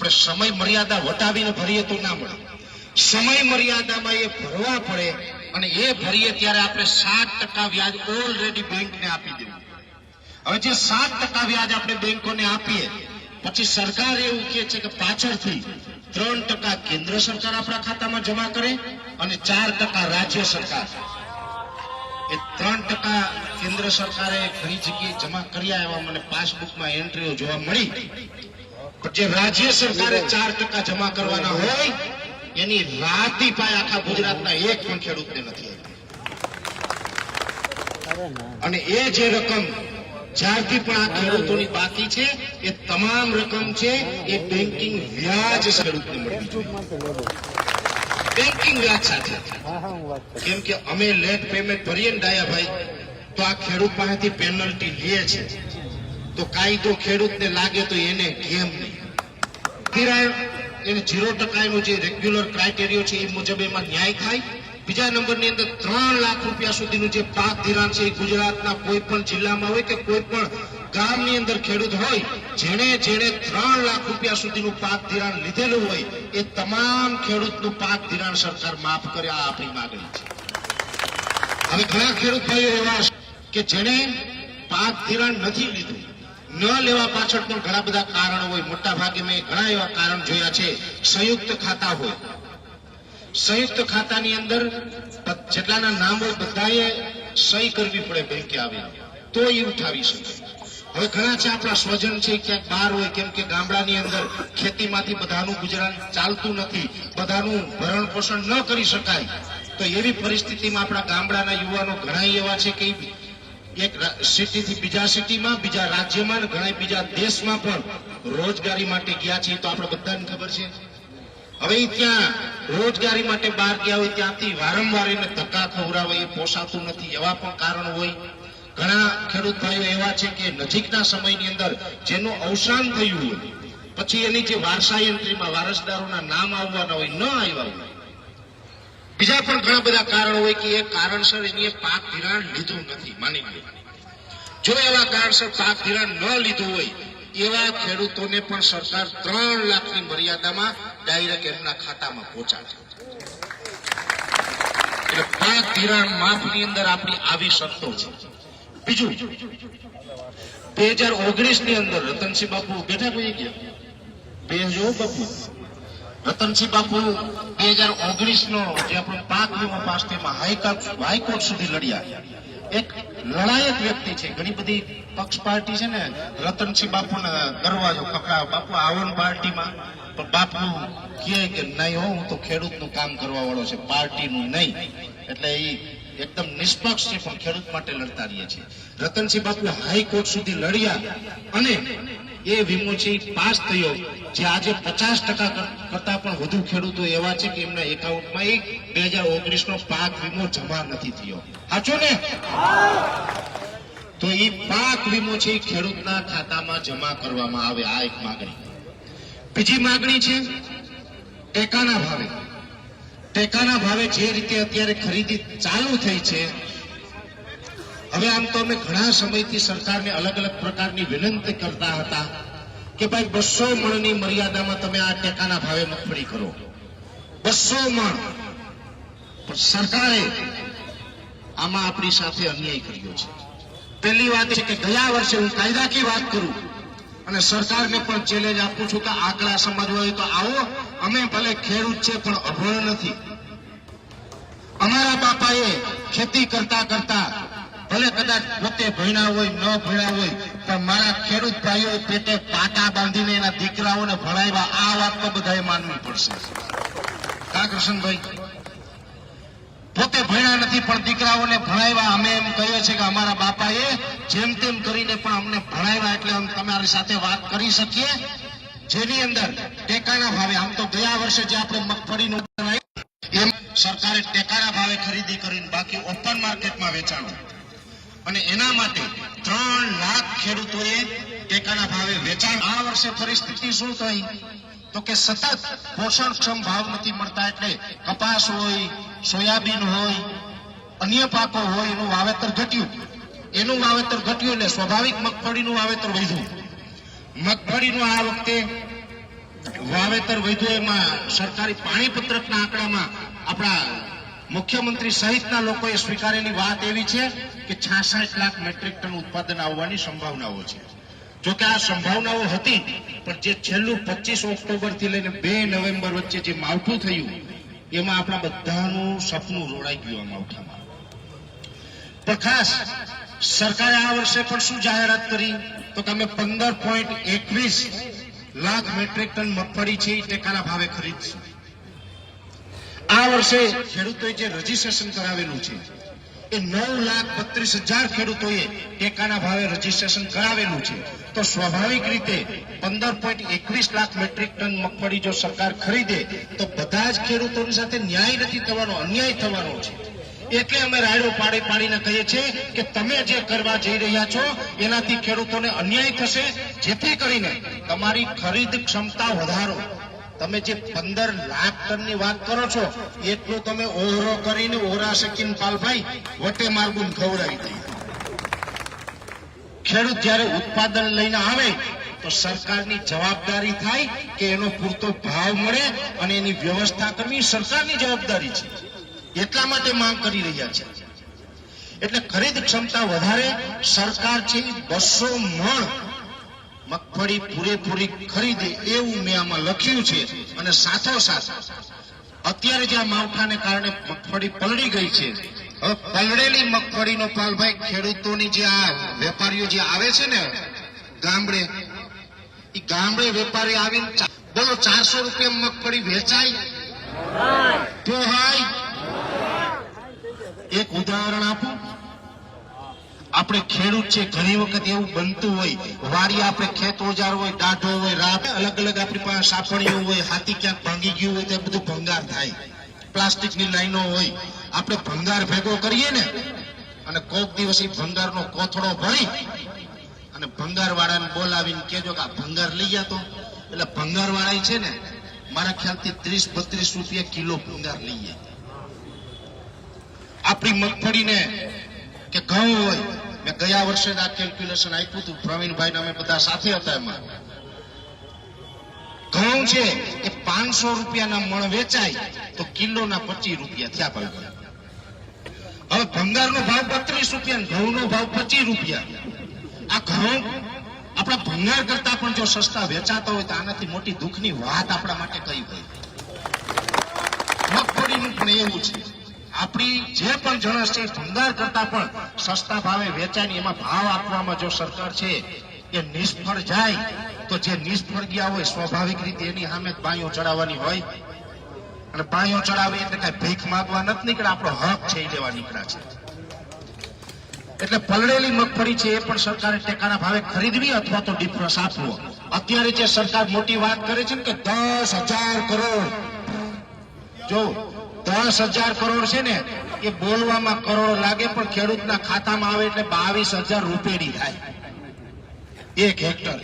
આપણે સમય મર્યાદા વટાવીને ભરીએ તો ના મળે. સમય મર્યાદામાં એ ભરવા પડે અને એ ભરીએ ત્યારે આપણે સાત ટકા વ્યાજ ઓલરેડી બેંકને આપી દેવું. હવે જે સાત ટકા વ્યાજ આપણે બેંકોને આપીએ, પછી સરકાર એવું કહે છે કે પાછળથી ત્રણ ટકા કેન્દ્ર સરકાર આપણા ખાતામાં જમા કરે અને ચાર ટકા રાજ્ય સરકાર. એ ત્રણ ટકા કેન્દ્ર સરકારે ઘણી જગ્યાએ જમા કર્યા એવા મને પાસબુકમાં એન્ટ્રીઓ જોવા મળી. જે રાજ્ય સરકારે ચાર ટકા જમા કરવાના હોય, એની રાતી પાય આખા ગુજરાતના એક પણ ખેડૂતને નથી. અને એ જે રકમ જ્યારથી પણ આ ખેડૂતોની બાકી છે, એ તમામ રકમ છે, એ બેન્કિંગ વ્યાજ ખેડૂતને મળવી બેન્કિંગ વ્યાજ સાથે. કેમ કે અમે લેટ પેમેન્ટ ભરીએ ને ડાયાભાઈ તો આ ખેડૂત પાસેથી પેનલ્ટી લે છે. તો કાયદો ખેડૂતને લાગે તો એને ગેમ નહીં? એને ઝીરો ટકાનું જે રેગ્યુલર ક્રાઇટેરિયો છે એ મુજબ એમાં ન્યાય થાય. બીજા નંબરની અંદર ત્રણ લાખ રૂપિયા સુધીનું જે પાક ધિરાણ છે એ ગુજરાતના કોઈ પણ જિલ્લામાં હોય કે કોઈ પણ ગામની અંદર ખેડૂત હોય, જેણે જેણે ત્રણ લાખ રૂપિયા સુધીનું પાક ધિરાણ લીધેલું હોય, એ તમામ ખેડૂતનું પાક ધિરાણ સરકાર માફ કરે, આ આપણી માગણી છે. હવે ઘણા ખેડૂત ભાઈઓ એવા કે જેણે પાક ધિરાણ નથી લીધું. ન લેવા પાછળ પણ ઘણા બધા કારણો હોય. મોટા ભાગે મેં ઘણા એવા કારણ જોયા છે. સંયુક્ત ખાતા હોય. સંયુક્ત ખાતાની અંદર જેટલાના નામ હોય સહી કરવી પડે બેંકે આવીને. તો એ ઉઠાવી શકે. હવે ઘણા છે આપણા સ્વજન છે, ક્યાંક બહાર હોય, કેમ કે ગામડાની અંદર ખેતીમાંથી બધાનું ગુજરાન ચાલતું નથી, બધાનું ભરણ પોષણ ન કરી શકાય. તો એવી પરિસ્થિતિમાં આપણા ગામડાના યુવાનો ઘણા એવા છે કે એક સિટીથી બીજા સિટીમાં, બીજા રાજ્યમાં ઘણા બીજા દેશમાં પણ રોજગારી માટે ગયા છે તો આપણે બધાને ખબર છે. હવે ત્યાં રોજગારી માટે બહાર ગયા હોય ત્યાંથી વારંવાર એને ધક્કા ખવડાવે, એ પોસાતું નથી. એવા પણ કારણ હોય. ઘણા ખેડૂત ભાઈઓ એવા છે કે નજીકના સમયની અંદર જેનું અવસાન થયું હોય, પછી એની જે વારસા એન્ટ્રીમાં વારસદારોના નામ આવવાના હોય, ન આવ્યા હોય બીજા પણ ઘણા બધા કારણો હોય કે એ કારણસર એની પાક ધિરાણ લીધું નથી, માની જો એવા કારણસર પાક ધિરાણ ન લીધું હોય, એવા ખેડૂતોને પણ સરકાર ત્રણ લાખની મર્યાદામાં ડાયરેક્ટ એમના ખાતામાં પહોંચાડે. એટલે પાક ધિરાણ માફની અંદર આપણી આવી શરતો છે. બીજું, બે હજાર ઓગણીસની અંદર રતનસિંહ બાપુ બેઠા કોઈ ગયા બે જો બાપુ રતનસિંહ બાપુ, બે હજાર ઓગણીસ નો જે આપણો પાક વીમો પાસ તેમાં હાઈકોર્ટ હાઈકોર્ટ સુધી લડ્યા. એક લડાયક વ્યક્તિ છે, ઘણી બધી પક્ષ પાર્ટી છે ને રતનસિંહ બાપુને દરવાજો ખખડાવે. બાપુ આવો ને પાર્ટીમાં, પણ બાપુ કહે કે નહીં હો તો ખેડૂતનું કામ કરવા વાળો છે, પાર્ટીનું નહીં. એટલે એ એકદમ નિષ્પક્ષ છે, પણ ખેડૂત માટે લડતા રહીએ છે રતનસિંહ બાપુ હાઈકોર્ટ સુધી લડ્યા અને એ વિમોચી પાસ થયો. જે આજે પચાસ ટકા કરતા પણ વધુ ખેડૂતો એવા છે કે એમના એકાઉન્ટમાં એક બે હજાર પાક વીમો જમા નથી થયો. સાચો ને? તો એ પાક વીમો છે ખેડૂતના ખાતામાં જમા કરવામાં આવે, આ એક માગણી. બીજી માગણી છે, ટેકાના ભાવે. ટેકાના ભાવે જે રીતે અત્યારે ખરીદી ચાલુ થઈ છે હવે આમ તો અમે ઘણા સમયથી સરકારને અલગ અલગ પ્રકારની વિનંતી કરતા હતા કે ભાઈ બસો મણની મર્યાદામાં તમે આ ટેકાના ભાવે મગફળી કરો. બસો મણ. સરકારે આમાં આપણી સાથે અન્યાય કર્યો છે. પહેલી વાત છે કે ગયા વર્ષે હું કાયદાકીય વાત કરું અને સરકારને પણ ચેલેન્જ આપું છું કે આંકડા સમજવા હોય તો આવો, અમે ભલે ખેડૂત છે પણ અભણ નથી. અમારા બાપાએ ખેતી કરતા કરતા ભલે કદાચ પોતે ભણ્યા હોય, ન ભણ્યા હોય, પણ મારા ખેડૂત ભાઈઓ પેટે પાટા બાંધીને એના દીકરાઓને ભણાવ્યા, આ વાત તો બધાએ માનવી પડશે. કા કૃષ્ણભાઈ પોતે ભણ્યા નથી, પણ દીકરાઓને ભણાવ્યા. અમે એમ કહીએ છીએ કે અમારા બાપાએ જેમ તેમ કરીને પણ અમને ભણાવ્યા એટલે અમે તમારી સાથે વાત કરી શકીએ. જેની અંદર ટેકાના ભાવે, આમ તો ગયા વર્ષે જે આપણે મગફળીનું એમ સરકારે ટેકાના ભાવે ખરીદી કરીને બાકી ઓપન માર્કેટમાં વેચાણું. અને એના માટે ત્રણ લાખ ખેડૂતોએ ટેકાના ભાવે વેચાણ આ વર્ષે પરિસ્થિતિ શું થઈ? તો કે સતત પોષણક્ષમ ભાવ નથી મળતા એટલે કપાસ હોય, સોયાબીન હોય, અન્ય પાકો હોય, એનું વાવેતર ઘટ્યું. એનું વાવેતર ઘટ્યું એટલે સ્વાભાવિક મગફળીનું વાવેતર વધ્યું. મગફળીનું આ વખતે વાવેતર વધ્યું એમાં સરકારી પાણીપત્રકના આંકડામાં આપણા મુખ્યમંત્રી સહિતના લોકોએ સ્વીકારેલી વાત એવી છે કે છાસઠ લાખ મેટ્રિક ટન ઉત્પાદન આવવાની સંભાવનાઓ છે. જો કે આ સંભાવનાઓ હતી, પણ જે છેલ્લું પચીસ ઓક્ટોબરથી લઈને બે નવેમ્બર વચ્ચે જે માવઠું થયું, એમાં આપણા બધાનું સપનું રોડાઈ ગયું આ માવઠામાં. પણ ખાસ, સરકારે આ વર્ષે પણ શું જાહેરાત કરી? તો તમે પંદર પોઈન્ટ એકવીસ લાખ મેટ્રિક ટન મગફળી છે એ ટેકાના ભાવે ખરીદશું. આ વર્ષે ખેડૂતોએ જે રજીસ્ટ્રેશન કરાવેલું છે, એ નવ લાખ બત્રીસ હજાર ખેડૂતોએ ટેકાના ભાવે રજીસ્ટ્રેશન કરાવેલું છે. તો સ્વાભાવિક રીતે પંદર પોઈન્ટ એકવીસ લાખ મેટ્રિક ટન મગફળી જો સરકાર ખરીદે, તો બધા જ ખેડૂતોની સાથે ન્યાય નથી થવાનો, અન્યાય થવાનો છે. એટલે અમે રાયડો પાડી પાડીને કહીએ છીએ કે તમે જે કરવા જઈ રહ્યા છો, એનાથી ખેડૂતોને અન્યાય થશે. જેથી કરીને તમારી ખરીદ ક્ષમતા વધારો. તમે જે પંદર લાખ ટનની વાત કરો છો, એટલું તમે ઓહરો કરીને ઓરા શકીને પાલભાઈ વટે માર્ગુન ખવડાવી દઈએ. ખેડૂત જ્યારે ઉત્પાદન લઈને આવે, તો સરકારની જવાબદારી થાય કે એનો પૂરતો ભાવ મળે અને એની વ્યવસ્થા કરવી સરકારની જવાબદારી છે. એટલા માટે માંગ કરી રહ્યા છે. એટલે ખરીદ ક્ષમતા વધારે, સરકાર છે બસો મણ મગફળી પૂરેપૂરી ખરીદે એવું મેં આમાં લખ્યું છે અને સાથોસાથ અત્યારે જે આ માવઠાને કારણે મગફળી પલળી ગઈ છે હવે પલળેલી મગફળીનો પાલભાઈ ખેડૂતોની જે આ વેપારીઓ જે આવે છે ને ગામડે એ ગામડે વેપારી આવીને બોલો ચારસો રૂપિયા મગફળી વેચાય? પોહાય એક ઉદાહરણ આપું. આપણે ખેડૂત છે, ઘણી વખત એવું બનતું હોય વારી આપણે ખેત ઓજાર હોય, દાઢો હોય, રાત અલગ અલગ આપણી પાસે સાપણીઓ હોય, હાથી ક્યાંક ભાંગી ગયું હોય, તો બધું ભંગાર થાય. પ્લાસ્ટિકની લાઈનો હોય, આપણે ભંગાર ભેગો કરીએ ને, અને કોક દિવસ એ ભંગારનો કોથળો ભરી, અને ભંગાર વાળાને બોલાવીને કેજો કે આ ભંગાર લઈ જતો. એટલે ભંગાર વાળા છે ને, મારા ખ્યાલથી ત્રીસ બત્રીસ રૂપિયા કિલો ભંગાર લઈએ આપણી મગફળીને કે ઘઉં હોય. મેં ગયા વર્ષે આ કેલ્ક્યુલેશન આપ્યું હતું. પ્રવીણભાઈ અમે બધા સાથે હતા એમાં. ઘઉં છે એ પાંચસો રૂપિયાના મણ વેચાય તો કિલોના પચીસ રૂપિયા થયા ભાઈ હવે ભંગારનો ભાવ બત્રીસ રૂપિયા ઘઉંનો ભાવ પચીસ રૂપિયા. આ ઘઉં આપણા ભંગાર કરતા પણ જો સસ્તા વેચાતા હોય તો આનાથી મોટી દુઃખની વાત આપણા માટે કઈ હોય? મગફળીનું પણ એવું છે. આપણી જે પણ જણસ છે ભંગાર કરતા પણ સસ્તા ભાવે વેચાય એમાં ભાવ આપવામાં જો સરકાર છે, એ નિષ્ફળ જાય, તો જે નિષ્ફળ ગયા હોય સ્વાભાવિક રીતે એની સામે બાયો ચડાવવાની હોય. અને બાયો ચડાવે એટલે કઈ ભીખ માગવા નથી નીકળે, આપણો હક છે એ લેવા નીકળ્યા છે. એટલે પલળેલી મગફળી છે એ પણ સરકારે ટેકાના ભાવે ખરીદવી અથવા તો ડિફરન્સ આપવો. અત્યારે જે સરકાર મોટી વાત કરે છે કે દસ હજાર કરોડ જો દસ હજાર કરોડ છે ને, એ બોલવામાં કરોડ લાગે, પણ ખેડૂતના ખાતામાં આવે એટલે બાવીસ હજાર રૂપેડી થાય. એક હેક્ટર.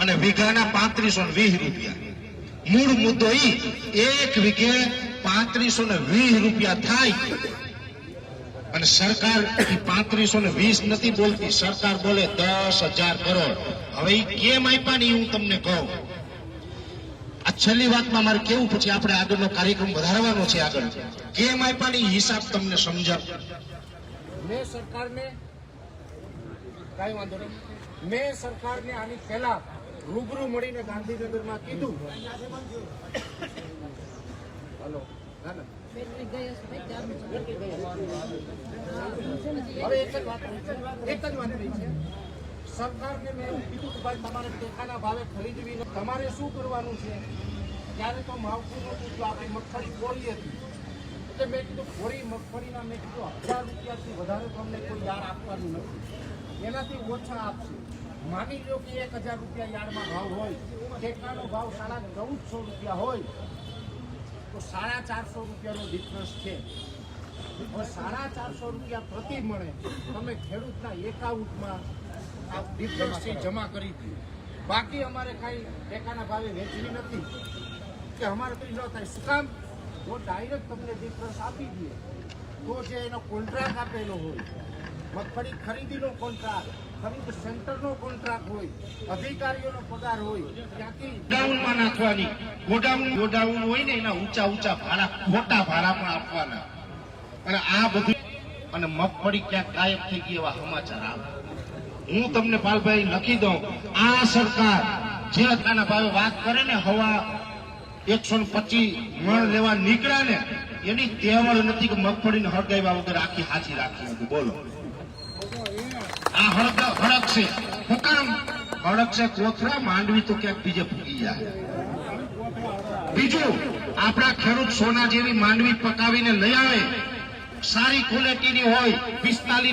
અને વીઘાના પાંત્રીસો વીસ રૂપિયા. મૂળ મુદ્દો ઈ, એક વીઘે પાંત્રીસો ને વીસ રૂપિયા થાય. અને સરકાર પાંત્રીસો ને વીસ નથી બોલતી. સરકાર બોલે દસ હજાર કરોડ. હવે કેમ આપ્યા ને હું તમને કહું. છેલ્લી વાતમાં મારે કેવું પછી આપણે આગળનો કાર્યક્રમ વધારવાનો છે આગળ. કેમ આપ્યા ને ઈ હિસાબ તમને સમજાવ. મેં સરકારને કાંઈ વાંધો નહીં. મેં સરકારને આની પહેલા રૂબરૂ મળીને ગાંધીનગરમાં કીધું. હલો. હવે એક જ વાત એક જ વાત રહી છે. સરકારને મેં કીધું કે ભાઈ, તમારે ટેકાના ભાવે ખરીદવી તમારે શું કરવાનું છે? ત્યારે તો માવતું નહોતું જો આપણી મગફળી કોરી હતી. એટલે મેં કીધું કોરી મગફળીના મેં કીધું, હજાર રૂપિયાથી વધારે તમને કોઈ યાર આપવાનું નથી. એનાથી ઓછા આપશે. માની લો કે એક હજાર રૂપિયા યાર્ડમાં ભાવ હોય, ટેકાનો ભાવ સાડા ચૌદસો રૂપિયા હોય, તો સાડા ચારસો રૂપિયાનો ડિફરન્સ છે. સાડા ચારસો રૂપિયા પ્રતિ મળે તમે ખેડૂતના એકાઉન્ટમાં આ ડિફરન્સ જમા કરી દો બાકી અમારે કાંઈ ટેકાના ભાવે વેચવી નથી. કે અમારે કંઈ ન થાય શું કામ જો ડાયરેક્ટ તમને ડિફરન્સ આપી દે તો જે એનો કોન્ટ્રાક્ટ આપેલો હોય મગફળી ખરીદીનો કોન્ટ્રાક્ટ ખરીદ સેન્ટરનો કોન્ટ્રાક્ટ હોય અધિકારીઓનો પગાર હોય ત્યાંથી ડાઉનમાં નાખવાની. ગોડાઉન ગોડાઉન હોય ને એના ઊંચા ઊંચા ભાડા મોટા ભાડા પણ આપવાના. અને આ બધું અને મગફળી ક્યાંક ગાયબ થઈ ગઈ એવા સમાચાર આવે. હું તમને પાલભાઈ લખી દઉં, આ સરકાર જે અત્યારના ભાવે વાત કરે ને હવા એકસો પચીસ મણ લેવા નીકળ્યા ને, એની તેવડ નથી કે મગફળીને હળગાવ્યા વગર આખી હાથી રાખી હતી બોલો. આ હળગ હળક છે હું હળક છે કોથળા, માંડવી તો ક્યાંક બીજે ફૂગી જાય. બીજું, આપણા ખેડૂત સોના જેવી માંડવી પકાવીને લઈ આવે સારી ક્વોલિટીની હોય પિસ્તાલીસ